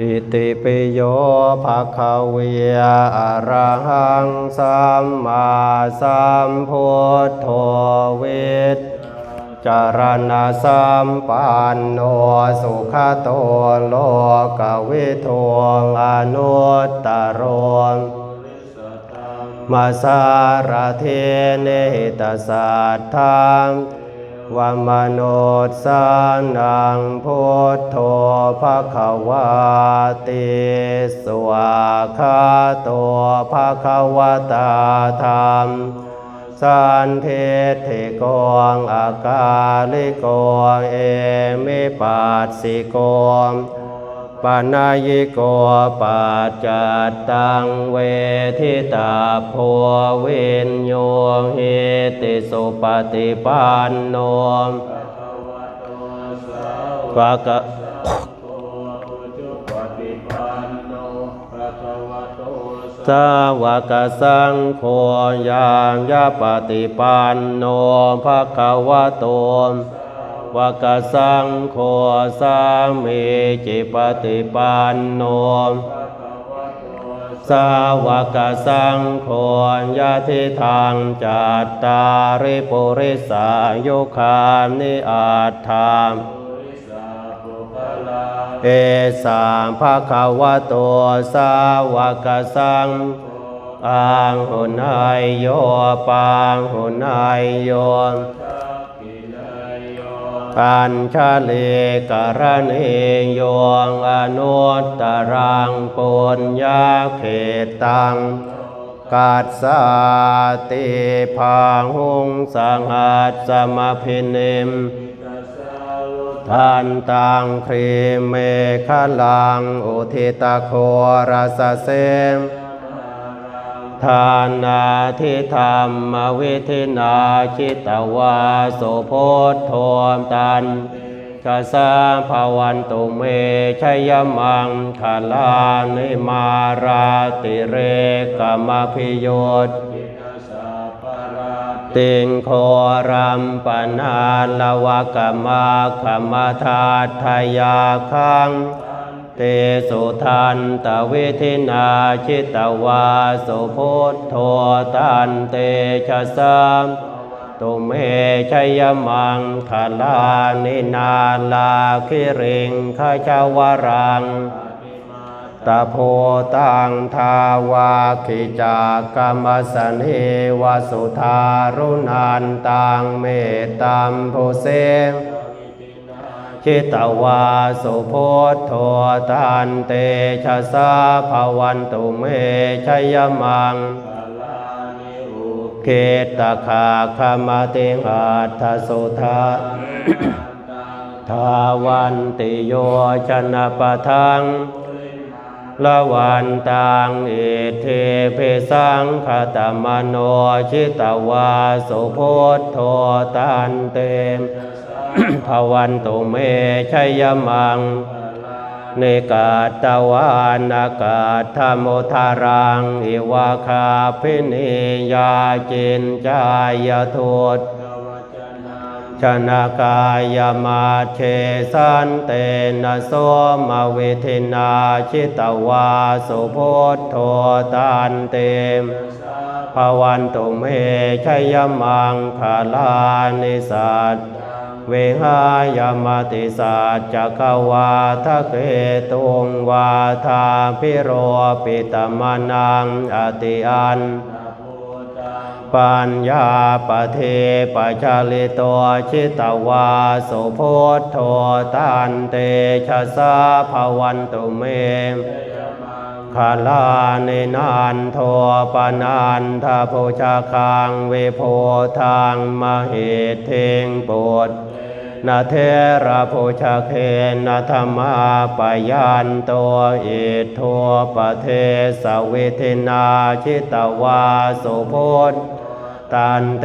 อิติปิโยภะคะเวียอรหังสัมมาสัมพุทโธวิทจารณะสัมปันโนสุขโตโลกวิทูอนุตตรนมาสารเทเนตสัตถัง วมโนสานังพุทโธภะคะวาติสวาคาโตภะคะวตาธรรมสันเพเทโกงอากาลิโกงเอมิปัสสิโกง ปนายโกปัจจัตตังเวทิตาโพวินโยเหติสุปฏิปันโนภะคะสาวกสังโฆยางยาปฏิปันโนภะคะวะโต วกสังโฆสามีจิปฏิปันโนสาวกสังโฆยะทิทางจัตตาริปุริสายุคานิอาธามเอสามภะคะวะโตสาวกสังอังหุนายโยปังหุนายโย ปัญชเลกรณีโยงอนุตตรังปุญญาเขตตังกัสสาติภาหุงสังหัสสมพินิมทันตังครีเมฆลัง อุทิตโครสเสม ทานาทิธรรมวิธินาชิตวาโสโพธโทมตันกสาภวันตุเมชยมังคลานิมาราติเรกมพิโยตติงโครัมปนาลวกมาขมทาทยาคัง เตสุทันตวิธินาชิตวาสุพุทโธตันเตชะสามตุเมชยมังคลานินาลาคิริงขจาวรังตะโพตังทาวาคิจากรรมสเนวสุธารุนันตังเมตตัมโพเส ชิตวาสุโพธโทตันเตชะสาภวันตุเมชยมังเกตคาคมติหัตถสุธาทาวันติโยชนะปะทังละวันตังเอเทเพสังคตมโนชิตวาสุโพธโทตันเตม ภวันตุเมชัยมังเนกาตวานากาธโมทารังอิวาคาพินิยาจินจายทุตชนากายมาเชสันเตนะโสมเวทินาชิตวาสุโพธโทตันเตม ภวันตุเมชยมังคาลานิสัตเวหายมติสัจจกวาทะเกตุงวาทาพิโรปิตมานังอติอันปัญญาปเทปชาลิโตชิตวาสุโพธโทตันเตชะสาภวันตุเม คาลานนานโทปนันทโพชาคังเวโพทางมเหตเทงโปดนาเทระโพชาเคนนาธรรมาปยานโตเอโทปเทสเวทนาชิตวาสุโพธ ตันเต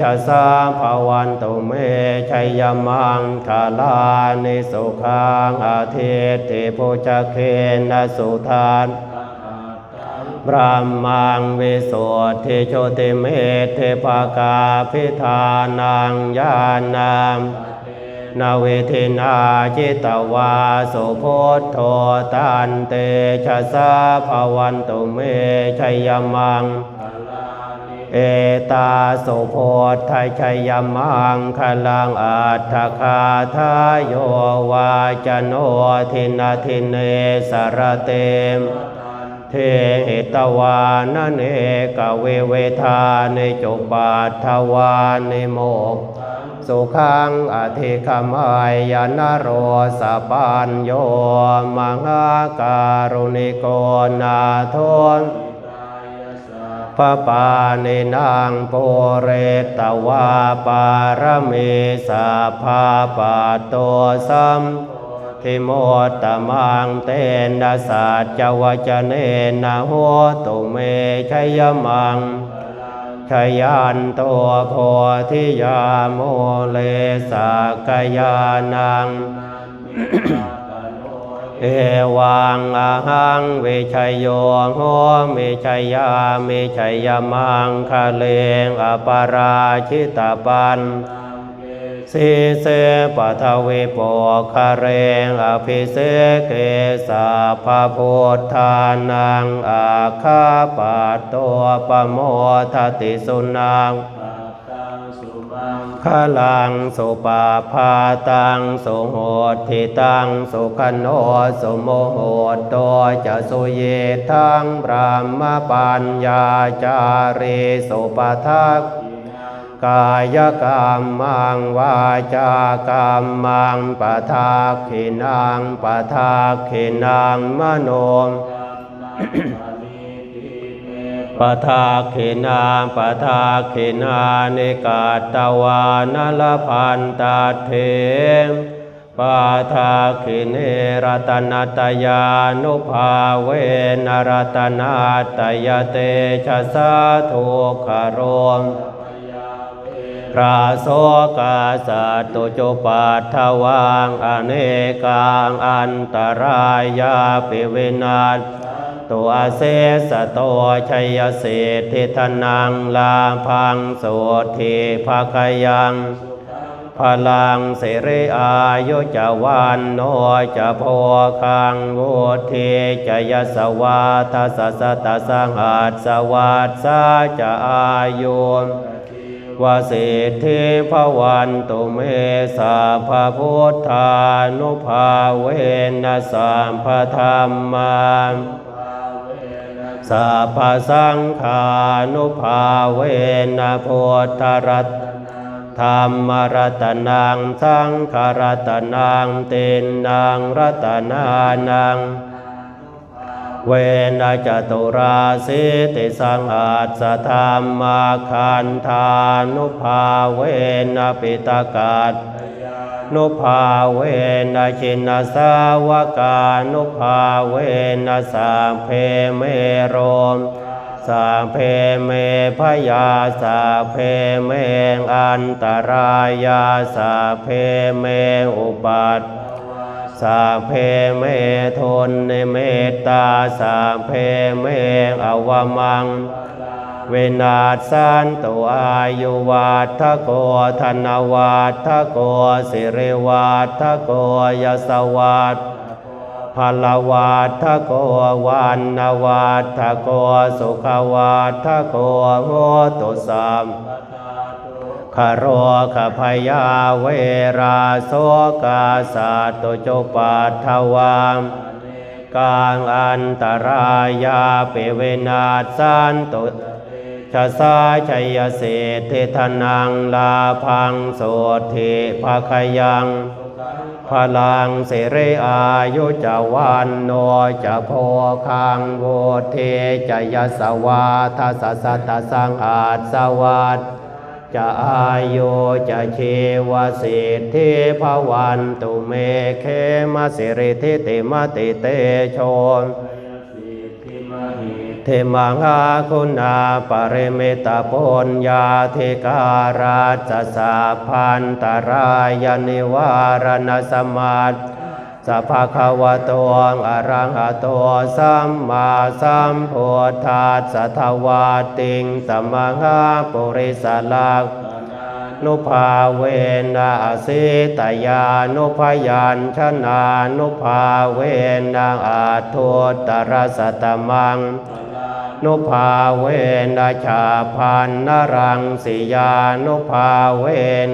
ชะสาภวันตุเมชัยมังคาลานิสุขังอาเทติโพชเคนสุทานพระมังวิสุทธิโชติเมเทภากาพิธานังญาณังนาเวทินาจิตวาสุพุทโธตันเตชะสาภวันตุเมชัยมัง เอตาสุโพธยชัยมังคลังอัตถคาทายโยวาจโนทินาทิเนสรเตมเทหิตวานเนกเวเวทาในจุปัทวานโมกสุขังอธิคมายยนโรสปัญโยมหาการุณิโกนาทน พะปานินางโปเรตวาปารเมสัพพาปะโตสัมทิโมตมังเตนะสัจวจเนนะโหตุเมชัยมังชยันตัวโพธิยาโมเลสากยานัง เอวังอาหังเวชัยโยโหมิชัยยาเมชัยยมังคะเลงอปาราชิตาปันสีเสปะทวีโปคาเรงอภิเสเกสาภาพุทธานังอาคาปะตัวปโมทติสุนัง ขลังสุปาพาตังสุโหติตังสุขโนสุโมโหตตจะสุเยทังพรามปัญญาจารีสุปทักกายกรรมังวาจากรรมังปะทาขินังปะทาขินังมโนม ปะทาขินาปะทาขินานิกาตวานลพันตาเทมปะทาขิเนรตนาตยานุภาเวนรตนาตยเตชะสาทุขโรมระโสกาสัตตุจุปัฏฐวังอเนกังอันตรายาปิวินาศ ตัวเสสะโตชัยเศรษฐิธนังลาพังโสทิภาคยังพลังเสริอายุจะวันโนจะโพคังวุธิจยสวาทัสสตสังหัสสวัสสาจะอายุวสิทธิภวันตุเมสาภาพุทธานุภาเวนสัมภธรรมา สัพพสังขานุภาเวนพุทธรัตธรรมรัตนังสังขรัตนังตินนางรัตนานังเวนะจตุราสิติสังอาสธรรมาคันธานุภาเวนะปิตกาต นุภาเวนะชินสาวกานุภาเวนะสาเพเมโรมสาเพเมพยาสาเพเมอันตรายาสาเพเมอุปัตสาเพเมทนในเมตตาสาเพเมอวมัง เวนาสันตุอายุวัฏโกธนวัฏโกสิริวัฏโกยสวัฏพลวัฏโกวันนวัฏโกสุขวัฏโกโหตุสัมคโรขพยาเวราโสกาสาตุจุปัฏฐวาม กางอันตรายาเปเวนาสันตุชะสาชัยเศษฐิธนังลาพังโสธิภาคยังพลังเสเรอายุจะวันโนจะโพคังโวเทจยสวาทัสสะตสังอาจสวัส จะอายุจะชีวสิทธิภวันตุเมเคมาสิริทิติมติเตโชนเทมังอาคุณาปริมิตาปุญญาธิการาจสาพันตรายนิวารณสมาธิ สัพพะคะวะโตอะระหะโตสัมมาสัมพุทธัสสะทวาติงสมหาปุริสลักนุภาเวนะอสิตยานุพยัญชนะนุภาเวนะอาทุตรสตมังนุภาเวนะชาพันนรังสิยานุภาเว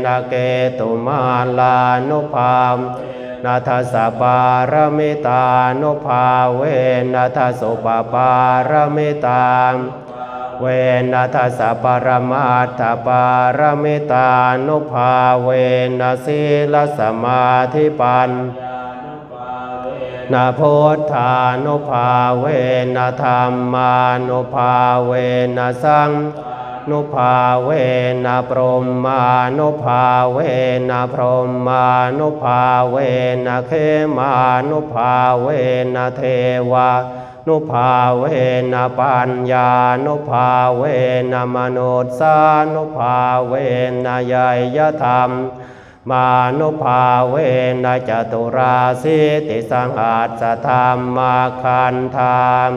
นะเกตุมาลานุภาม นาทสสปารมิตานุภาเวนะทสุปปารมิตาเวนะทัสสะปรมาตถปารมิตานุภาเวนะสีลสมาธิปันนาโพธานุภาเวนะธรรมานุภาเวนะสัง นุภาเวนะพรหมานุภาเวนะพรหมานุภาเวนะเขมานุภาเวนะเทวานุภาเวนะปัญญานุภาเวนะมนุษย์สานุภาเวนะยยธรรมมานุภาเวนะจตุราสิติสังอาสธรรมมาคันธาม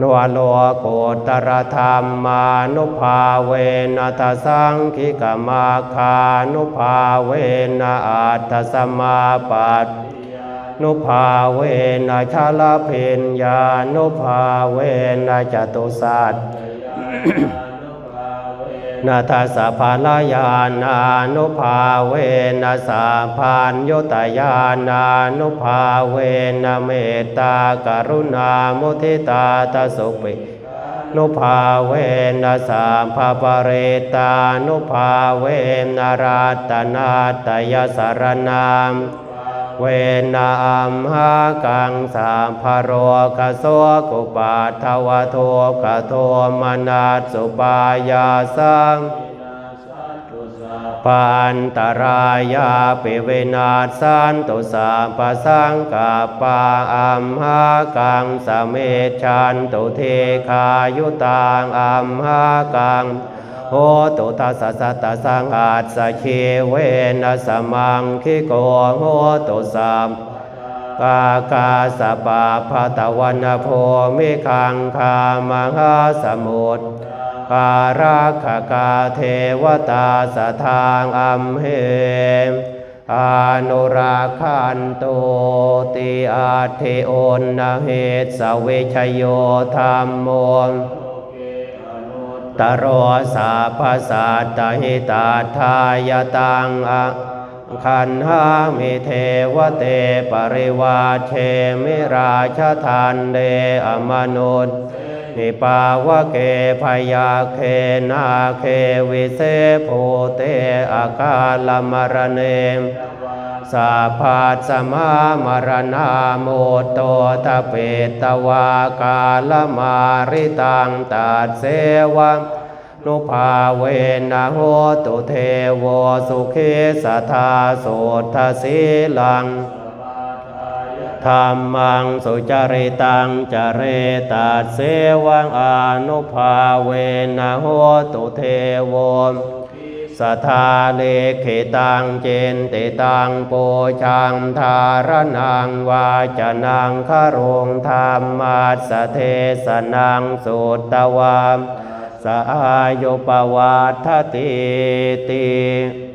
นวโลโกตรธรรมานุภาเวนัทสังคิกมาคานุภาเวนะอัตสมาปัตนุภาเวนะชาลเพนญานุภาเวนะจตุสัต นาทัสะภาลายานานุภาเวนะสาพานโยตยานานุภาเวนะเมตตากรุณามุทิตาตสุปินุภาเวนะสาภาปเรตานุภาเวนะรัตนาตยสารนาม เวนะอัมหากังสามภโรกโสกุปาทวโทกโทมนาสสุปายาสังปันตรายาปิเวนาสสันตุสามปสังกาปาอัมหากังสเมชันตุเทคายุตังอัมหากัง โหตุทัสสะสัตตสังอาสสะเคเวนะสมังคิโกโหตุสัมกากาสปะภะตะวันโพมิคังคามหาสมุทรการาคกาเทวตาสทางอัมเหมอนุราคันโตติอาเทโอนนาเหตสเวชโยธรรมโม ตโรสาภาสาตหิตาทายตังอะขันหามิเทวเตปริวาเชมิราชทานเดอมนุษย์นิปาวะเกพยาเคนาเควิเศโพเตอากาลมรเนม สาพาสมามรณาโมโตตะเปตวากาลมาริตังตัดเสวังนุภาเวนะโหตุเทวสุขิสัทาโสทสีลังธรรมังสุจริตังจเรตัดเสวังอนุภาเวนะโหตุเทโว สทาเลขิตังเจนติตังโปชังทารนังวาจนังคารงธรรมาสเทสนังสุตตวามสายุปวัตถติติ